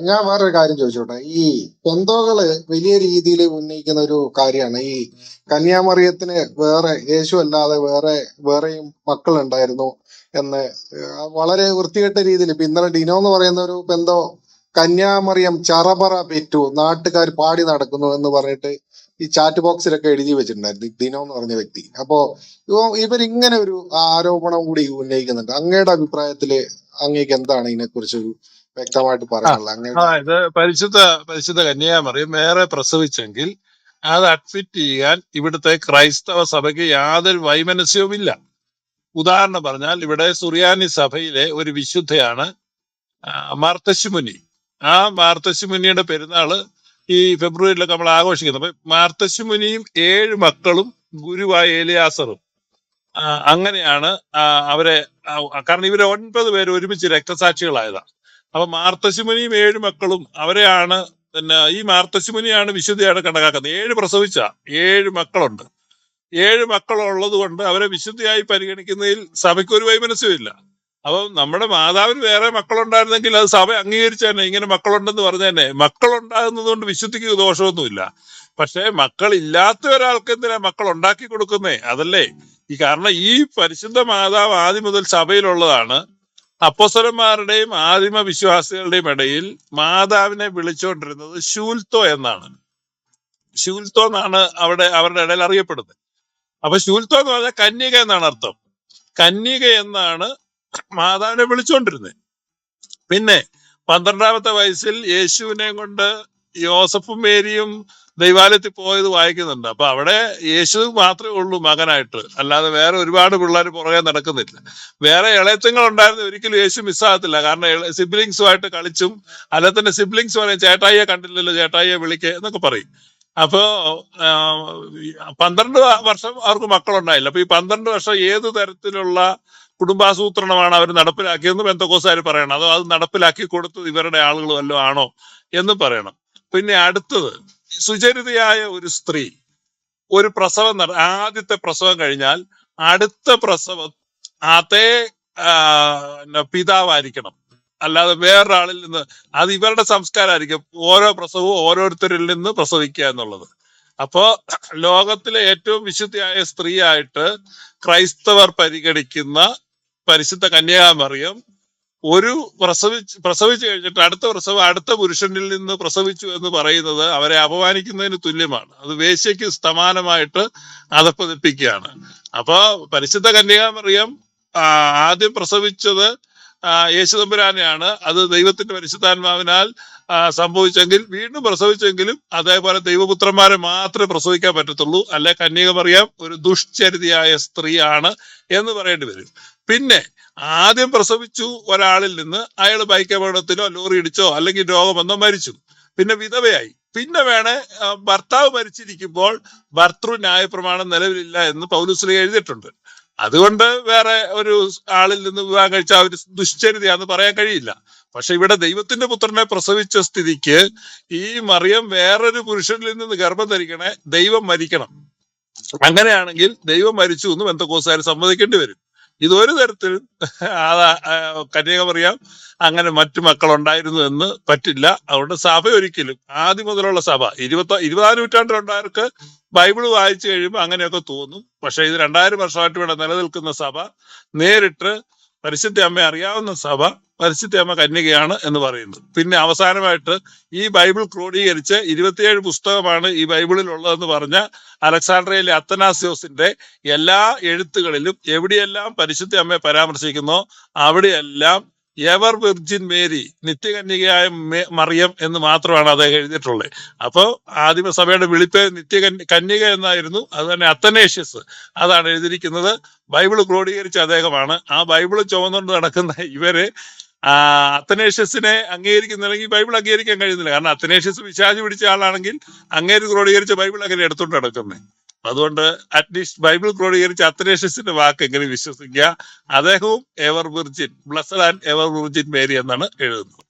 ഞാൻ വേറൊരു കാര്യം ചോദിച്ചോട്ടെ. ഈ പെന്തോകൾ വലിയ രീതിയിൽ ഉന്നയിക്കുന്ന ഒരു കാര്യമാണ്. ഈ കന്യാമറിയത്തിന് വേറെ യേശു അല്ലാതെ വേറെ വേറെയും മക്കളുണ്ടായിരുന്നു എന്ന് വളരെ വൃത്തികെട്ട രീതിയിൽ ഇപ്പൊ ഇന്നലെ ഡിനോ എന്ന് പറയുന്ന ഒരു പെന്തോ കന്യാമറിയം ചറപറ പെറ്റു നാട്ടുകാർ പാടി നടക്കുന്നു എന്ന് പറഞ്ഞിട്ട് ഈ ചാറ്റ് ബോക്സിലൊക്കെ എഴുതി വെച്ചിട്ടുണ്ടായിരുന്നു ദിനോ എന്ന് പറഞ്ഞ വ്യക്തി. അപ്പോ ഇവ- ഇവരിങ്ങനെ ഒരു ആരോപണം കൂടി ഉന്നയിക്കുന്നുണ്ട്. അങ്ങയുടെ അഭിപ്രായത്തിൽ അങ്ങേക്ക് എന്താണ് ഇതിനെക്കുറിച്ച് ഒരു വ്യക്തമായിട്ട് പറയാനുള്ളത് ആ ഇത് പരിശുദ്ധ പരിശുദ്ധ കന്യാമറിയം വേറെ പ്രസവിച്ചെങ്കിൽ അത് അഡ്മിറ്റ് ചെയ്യാൻ ഇവിടുത്തെ ക്രൈസ്തവ സഭയ്ക്ക് യാതൊരു വൈമനസ്യവുമില്ല. ഉദാഹരണം പറഞ്ഞാൽ ഇവിടെ സുറിയാനി സഭയിലെ ഒരു വിശുദ്ധയാണ് ആ, മാർത്തശ്ശിമുനി. ആ മാർത്തശ്ശിമുനിയുടെ പെരുന്നാൾ ഈ ഫെബ്രുവരിയിലൊക്കെ നമ്മൾ ആഘോഷിക്കുന്നത്. അപ്പൊ മാർത്തശ്ശിമുനിയും ഏഴ് മക്കളും ഗുരുവായ ഏലിയാസറും. ആ, അങ്ങനെയാണ് ആ, അവരെ ആ, കാരണം ഇവർ ഒൻപത് പേര് ഒരുമിച്ച് രക്തസാക്ഷികളായതാണ് അപ്പൊ മാർത്തശിമുനിയും ഏഴ് മക്കളും അവരെയാണ് പിന്നെ ഈ മാർത്തശിമുനിയാണ് വിശുദ്ധിയാണ് കണക്കാക്കുന്നത്. ഏഴ് പ്രസവിച്ച ഏഴ് മക്കളുണ്ട്. ഏഴ് മക്കളുള്ളത് കൊണ്ട് അവരെ വിശുദ്ധിയായി പരിഗണിക്കുന്നതിൽ സഭയ്ക്ക് ഒരു വൈമനസ്യവും ഇല്ല. അപ്പം നമ്മുടെ മാതാവിന് വേറെ മക്കളുണ്ടായിരുന്നെങ്കിൽ അത് സഭ അംഗീകരിച്ചു തന്നെ ഇങ്ങനെ മക്കളുണ്ടെന്ന് പറഞ്ഞതന്നെ മക്കളുണ്ടാകുന്നത് കൊണ്ട് വിശുദ്ധിക്ക് ദോഷമൊന്നുമില്ല. പക്ഷെ മക്കൾ ഇല്ലാത്ത ഒരാൾക്ക് എന്തിനാ മക്കൾ ഉണ്ടാക്കി കൊടുക്കുന്നേ? അതല്ലേ? ഈ കാരണം ഈ പരിശുദ്ധ മാതാവ് ആദ്യം മുതൽ സഭയിലുള്ളതാണ്. അപ്പോസ്തലന്മാരുടെയും ആദിമ വിശ്വാസികളുടെയും ഇടയിൽ മാതാവിനെ വിളിച്ചുകൊണ്ടിരുന്നത് ശൂൽത്തോ എന്നാണ്. ശൂൽത്തോ എന്നാണ് അവിടെ അവരുടെ ഇടയിൽ അറിയപ്പെടുന്നത്. അപ്പൊ ശൂൽത്തോ എന്ന് പറഞ്ഞാൽ കന്യക എന്നാണ് അർത്ഥം. കന്യക എന്നാണ് മാതാവിനെ വിളിച്ചുകൊണ്ടിരുന്നത്. പിന്നെ പന്ത്രണ്ടാമത്തെ വയസ്സിൽ യേശുവിനെ കൊണ്ട് യോസഫും മേരിയും ദൈവാലയത്തിൽ പോയത് വായിക്കുന്നുണ്ട്. അപ്പൊ അവിടെ യേശു മാത്രമേ ഉള്ളൂ മകനായിട്ട്. അല്ലാതെ വേറെ ഒരുപാട് പിള്ളേർ പുറകെ നടക്കുന്നില്ല. വേറെ ഇളയത്തുങ്ങൾ ഉണ്ടായിരുന്നു ഒരിക്കലും യേശു മിസ്സാകത്തില്ല കാരണം സിബ്ലിങ്സുമായിട്ട് കളിച്ചും അല്ലെ തന്നെ സിബ്ലിങ്സ് പറയും ചേട്ടായിയെ കണ്ടില്ലല്ലോ ചേട്ടായിയെ വിളിക്ക എന്നൊക്കെ പറയും. അപ്പോ പന്ത്രണ്ട് വർഷം അവർക്ക് മക്കളുണ്ടായില്ല. അപ്പൊ ഈ പന്ത്രണ്ട് വർഷം ഏത് തരത്തിലുള്ള കുടുംബാസൂത്രണമാണ് അവർ നടപ്പിലാക്കിയെന്ന് ബന്ധക്കോസാർ പറയണം. അതോ അത് നടപ്പിലാക്കി കൊടുത്തത് ഇവരുടെ ആളുകൾ വല്ലതും ആണോ എന്നും പറയണം. പിന്നെ അടുത്തത് സുചരിതയായ ഒരു സ്ത്രീ ഒരു പ്രസവം നട ആദ്യത്തെ പ്രസവം കഴിഞ്ഞാൽ അടുത്ത പ്രസവം അതേ പിതാവായിരിക്കണം. അല്ലാതെ വേറൊരാളിൽ നിന്ന് അത് ഇവരുടെ സംസ്കാരമായിരിക്കും ഓരോ പ്രസവവും ഓരോരുത്തരിൽ നിന്ന് പ്രസവിക്കുക എന്നുള്ളത്. അപ്പോ ലോകത്തിലെ ഏറ്റവും വിശുദ്ധിയായ സ്ത്രീയായിട്ട് ക്രൈസ്തവർ പരിഗണിക്കുന്ന പരിശുദ്ധ കന്യാമറിയം ഒരു പ്രസവിച്ച് പ്രസവിച്ചു കഴിഞ്ഞിട്ട് അടുത്ത പ്രസവം അടുത്ത പുരുഷനിൽ നിന്ന് പ്രസവിച്ചു എന്ന് പറയുന്നത് അവരെ അപമാനിക്കുന്നതിന് തുല്യമാണ്. അത് വേശ്യയ്ക്ക് സമാനമായിട്ട് അതപ്പതിപ്പിക്കുകയാണ് അപ്പൊ പരിശുദ്ധ കന്യാമറിയം ആ, ആദ്യം പ്രസവിച്ചത് യേശുദമ്പുരാനെയാണ്. അത് ദൈവത്തിന്റെ പരിശുദ്ധാത്മാവിനാൽ സംഭവിച്ചെങ്കിൽ വീണ്ടും പ്രസവിച്ചെങ്കിലും അതേപോലെ ദൈവപുത്രന്മാരെ മാത്രമേ പ്രസവിക്കാൻ പറ്റത്തുള്ളൂ. അല്ലെ കന്യകമറിയാം ഒരു ദുഷ്ചരിതിയായ സ്ത്രീയാണ് എന്ന് പറയേണ്ടി വരും. പിന്നെ ആദ്യം പ്രസവിച്ചു ഒരാളിൽ നിന്ന് അയാൾ ബൈക്ക് അപകടത്തിലോ ലോറി ഇടിച്ചോ അല്ലെങ്കിൽ രോഗം വന്നോ മരിച്ചു. പിന്നെ വിധവയായി. പിന്നെ വേണേ ഭർത്താവ് മരിച്ചിരിക്കുമ്പോൾ ഭർത്തൃ ന്യായ പ്രമാണം നിലവിലില്ല എന്ന് പൗലുസ്ലി എഴുതിയിട്ടുണ്ട്. അതുകൊണ്ട് വേറെ ഒരു ആളിൽ നിന്ന് വിവാഹം കഴിച്ച ഒരു ദുശ്ചരിതയാന്ന് പറയാൻ കഴിയില്ല. പക്ഷെ ഇവിടെ ദൈവത്തിന്റെ പുത്രനെ പ്രസവിച്ച സ്ഥിതിക്ക് ഈ മറിയം വേറൊരു പുരുഷനിൽ നിന്ന് ഗർഭം ധരിക്കണേ ദൈവം മരിക്കണം. അങ്ങനെയാണെങ്കിൽ ദൈവം മരിച്ചു എന്ന് ബന്ധക്കോസുകാർ സമ്മതിക്കേണ്ടി വരും. ഇതൊരു തരത്തിലും കന്യക പറയാം അങ്ങനെ മറ്റു മക്കൾ ഉണ്ടായിരുന്നു എന്ന് പറ്റില്ല. അതുകൊണ്ട് സഭ ഒരിക്കലും ആദ്യം മുതലുള്ള സഭ ഇരുപത്തി ഇരുപതാം നൂറ്റാണ്ടിലുണ്ടായവർക്ക് ബൈബിൾ വായിച്ചു കഴിയുമ്പോൾ അങ്ങനെയൊക്കെ തോന്നും. പക്ഷെ ഇത് രണ്ടായിരം വർഷമായിട്ട് ഇവിടെ നിലനിൽക്കുന്ന സഭ നേരിട്ട് പരിശുദ്ധ അമ്മ അറിയാവുന്ന സഭ പരിശുദ്ധ അമ്മ കന്യകയാണ് എന്ന് പറയുന്നത് പിന്നെ അവസാനമായിട്ട് ഈ ബൈബിൾ ക്രോഡീകരിച്ച് ഇരുപത്തിയേഴ് പുസ്തകമാണ് ഈ ബൈബിളിൽ ഉള്ളതെന്ന് പറഞ്ഞ അലക്സാണ്ട്രയിലെ അത്തനാസിയോസിന്റെ എല്ലാ എഴുത്തുകളിലും എവിടെയെല്ലാം പരിശുദ്ധ അമ്മയെ പരാമർശിക്കുന്നോ അവിടെയെല്ലാം എവർ വിർജിൻ മേരി നിത്യകന്യകയായ മറിയം എന്ന് മാത്രമാണ് അദ്ദേഹം എഴുതിയിട്ടുള്ളത്. അപ്പോ ആദിമസഭയുടെ വിളിപ്പ് നിത്യ കന്യക എന്നായിരുന്നു അത് തന്നെ അത്തനേഷ്യസ് അതാണ് എഴുതിയിരിക്കുന്നത്. ബൈബിൾ ക്രോഡീകരിച്ച അദ്ദേഹമാണ്. ആ ബൈബിൾ ചുമന്നുകൊണ്ട് നടക്കുന്ന ഇവർ അത്തനേഷ്യസിനെ അംഗീകരിക്കുന്നില്ലെങ്കിൽ ബൈബിൾ അംഗീകരിക്കാൻ കഴിയുന്നില്ല. കാരണം അത്തനേഷ്യസ് വിശാചി പിടിച്ച ആളാണെങ്കിൽ അങ്ങേര് ക്രോഡീകരിച്ച ബൈബിൾ അങ്ങനെ എടുത്തോണ്ട് നടക്കുന്നത് അതുകൊണ്ട് അറ്റ്ലീസ്റ്റ് ബൈബിൾ ക്രോഡീകരിച്ച അത്തനേഷ്യസിന്റെ വാക്ക് എങ്ങനെ വിശ്വസിക്കുക? അദ്ദേഹവും ever virgin blessed and ever virgin Mary എന്നാണ് എഴുതുന്നത്.